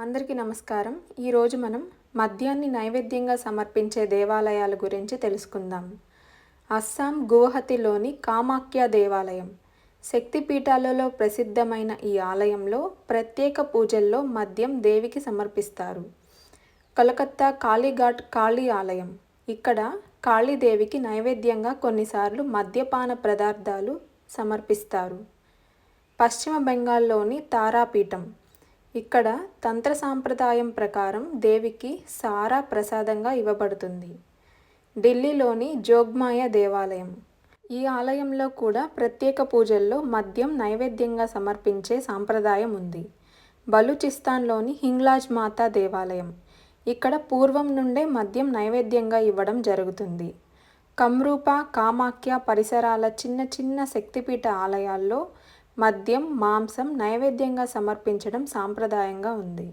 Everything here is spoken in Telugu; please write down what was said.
అందరికీ నమస్కారం. ఈరోజు మనం మద్యాన్ని నైవేద్యంగా సమర్పించే దేవాలయాల గురించి తెలుసుకుందాం. అస్సాం గువహతిలోని కామాఖ్య దేవాలయం. శక్తిపీఠాలలో ప్రసిద్ధమైన ఈ ఆలయంలో ప్రత్యేక పూజల్లో మద్యం దేవికి సమర్పిస్తారు. కలకత్తా కాళీఘాట్ కాళీ ఆలయం. ఇక్కడ కాళీదేవికి నైవేద్యంగా కొన్నిసార్లు మద్యపాన పదార్థాలు సమర్పిస్తారు. పశ్చిమ బెంగాల్లోని తారాపీఠం. ఇక్కడ తంత్ర సాంప్రదాయం ప్రకారం దేవికి సారా ప్రసాదంగా ఇవ్వబడుతుంది. ఢిల్లీలోని జోగ్మాయ దేవాలయం. ఈ ఆలయంలో కూడా ప్రత్యేక పూజల్లో మద్యం నైవేద్యంగా సమర్పించే సాంప్రదాయం ఉంది. బలూచిస్తాన్లోని హింగ్లాజ్ మాతా దేవాలయం. ఇక్కడ పూర్వం నుండే మద్యం నైవేద్యంగా ఇవ్వడం జరుగుతుంది. కమ్రూప కామాఖ్య పరిసరాల చిన్న చిన్న శక్తిపీఠ ఆలయాల్లో మద్యం మాంసం నైవేద్యంగా సమర్పించడం సాంప్రదాయంగా ఉంది.